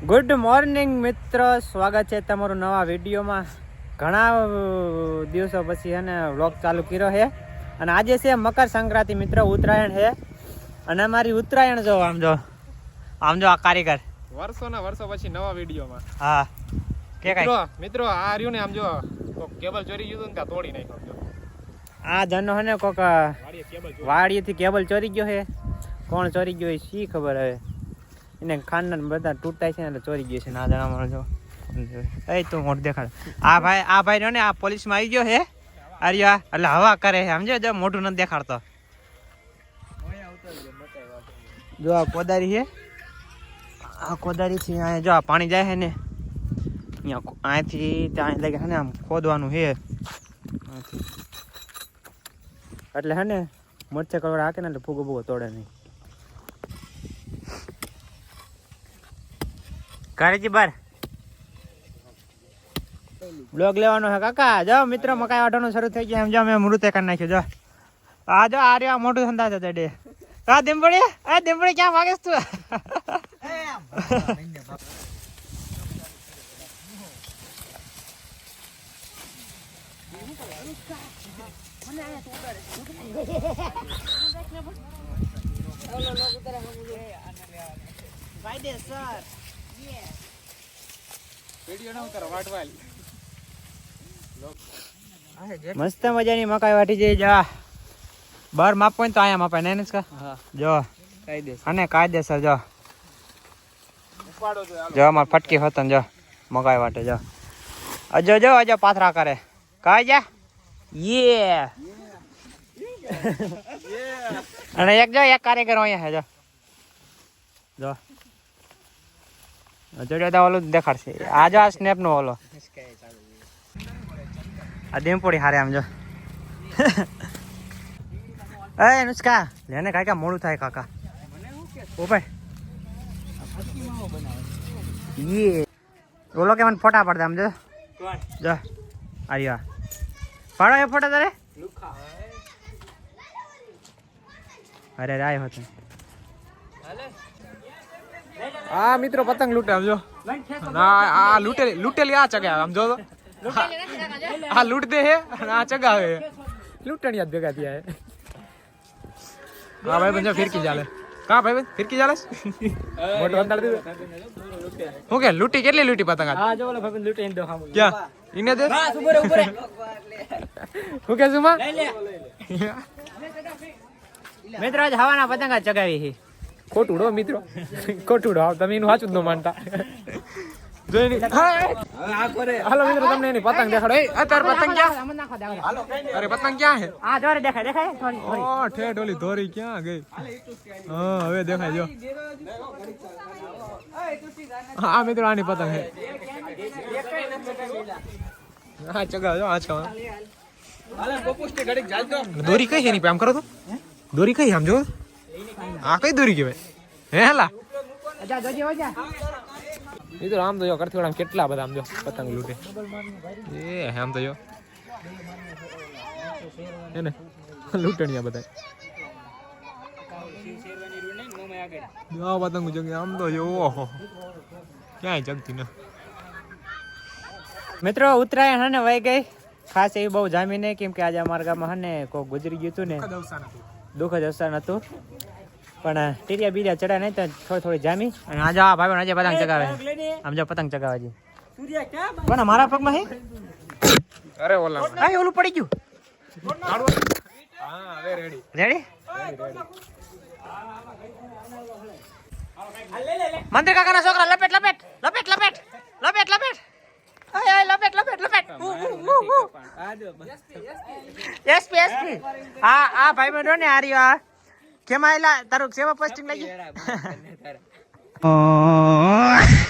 Good morning મિત્ર. સ્વાગત છે તમારું નવા વિડીયોમાં. ઘણા દિવસો પછી અને વ્લોગ ચાલુ કર્યો છે અને આજે છે મકર સંક્રાંતિ મિત્ર ઉત્તરાયણ છે અને અમારી ઉત્તરાયણ જો આમ જો. આમ જો આ કારીગર. વર્ષો ના વર્ષો પછી નવા વિડીયોમાં. હા. કે મિત્રો મિત્રો આ રહ્યું ને આમ જો કોક કેબલ ચોરી ગયું ને ત્યાં તોડી નાખ્યો આ જનો હે ને કોક વાડીએથી કેબલ ચોરી ગયો છે કોણ ચોરી ગયો એ શી ખબર હવે? એને ખાનદાન બધા તૂટાય છે એટલે ચોરી ગયો છે. ના જણાવવાનું જો. એ તું મોઢ દેખાડ. આ ભાઈ આ ભાઈ રહ્યો ને આ પોલીસમાં આવી ગયો હે. અરે આ, એટલે હવા કરે છે સમજો જો મોઢું નથી દેખાડતો. જો આ કોદારી છે આ કોદારી થી અહીંયા જો આ પાણી જાય છે ને. અહીંયા અહીંથી ત્યાં લાગે છે ને આમ ખોદવાનું છે એટલે હે ને, મોરચે કવર હાકે ને એટલે ફૂગો ફૂગો તોડે નહીં. કારેજી બાર. બ્લોગ લેવાનો હે કાકા. જો મિત્ર મકાઈ વાટવાનું શરૂ થઈ ગયા. એમ જો મેં મૃતે કરી નાખ્યું. જો. આ જો આ રહ્યો આ મોટું ધંધા છે ડે આ દીમપડી આ દીમપડી ક્યાં ભાગેસ તું? ભાઈ દે ઉતારો વાટવાલ મસ્ત મજાની મકાઈ વાટી જઈ જા. બાર માપો ને તો અહીંયા માપાય નહીં કા જો. અને કાયદેસર જો. જો જો અમાર ફટકી હોતન જો મકાઈ વાટે જો. અજો જો અજો પાથરા કરે. કાય જા. યે અને એક જો એક કારીગર અહીંયા હે જો. જો. જોડે તો ઓલું દેખાડશે. આ જો આ સ્નેપ ઓલો. આ દેમપોડી હારે આમ જો. એ નુસ્કા લેને કાકા મોડું થાય કાકા. ઓ ઓલો કે મને ફોટા પડતા આમ જો. જો. આર્યા પાડો એ ફોટા તારે? અરે રાય હતો આ મિત્રો પતંગ લૂંટે આમ જો ના આ લૂંટેલી લૂંટેલી આ ચગાવે આમ જો તો આ લૂંટ દે હે અને આ ચગાવે લૂંટણિયા ભેગા થયા હે. હા ભાઈ બંજો ફિરકી ચાલે. કા ભાઈ ફિરકી ચાલે? મોટો અંદાજ દીધો. હું કે લૂંટી કેટલી લૂંટી પતંગ હા જો ઓલો ભાઈ લૂટી દો હા ક્યાં? ઇને દે? હું કે સુમા? મિત્રો આજ હવાના પતંગ ચગાવી છે ખોટું ડો મિત્રો. ખોટું ડો તમે એનું સાચું જ ન માનતા. ની- હાલો મિત્રો તમને એની પતંગ દેખાડો. એ અત્યારે પતંગ ક્યાં? અરે પતંગ ક્યાં હે આ જોરે દેખાય દેખાય? થોડી થોડી ઓ ઠેઠ ઓલી ધોરી ક્યાં ગઈ? હા હવે દેખાય જો. હા મિત્રો આની પતંગ હે હા ચગા જો આ ચગા દોરી કઈ છે એની? પે આમ કરો તો. દોરી કઈ આમ જો આ કઈ દોરી કહેવાય? હે હેલા? જા જોજે હો જા મિત્રો આમ તો જો કરથી કેટલા બધા આમ જો પતંગ લૂટે. એ આમ તો જો. હે ને? લૂંટણિયા બધા. પતંગ જગી આમ તો જો ક્યાંય જગતી ન. મિત્રો ઉત્તરાયણ હને વહી ગઈ. ખાસ એવી બહુ જામી નહીં કેમ કે આજે અમારા ગામમાં હને કોઈ ગુજરી ગયું હતું ને. દુઃખ જ અવસાન હતું. પણ ટીરિયા બીરિયા ચડ્યા નહીં તો થોડી થોડી જામી. અને આજે આ ભાઈ આજે પતંગ ચગાવે. આમ જો પતંગ ચગાવે છે. પણ મારા પગમાં હે? અરે ઓલા. આ ઓલું પડી ગયું. હા હવે રેડી રેડી મંત્રી કાકાના છોકરા લપેટ લપેટ લપેટ લપેટ લપેટ લપેટ. લપેટ લપેટ લપેટ. એસપી એસપી આ આ ભાઈ બંધો ને આ રહ્યો આ. કેમ આયલા? તારું સેવા પોસ્ટિંગ લાગી?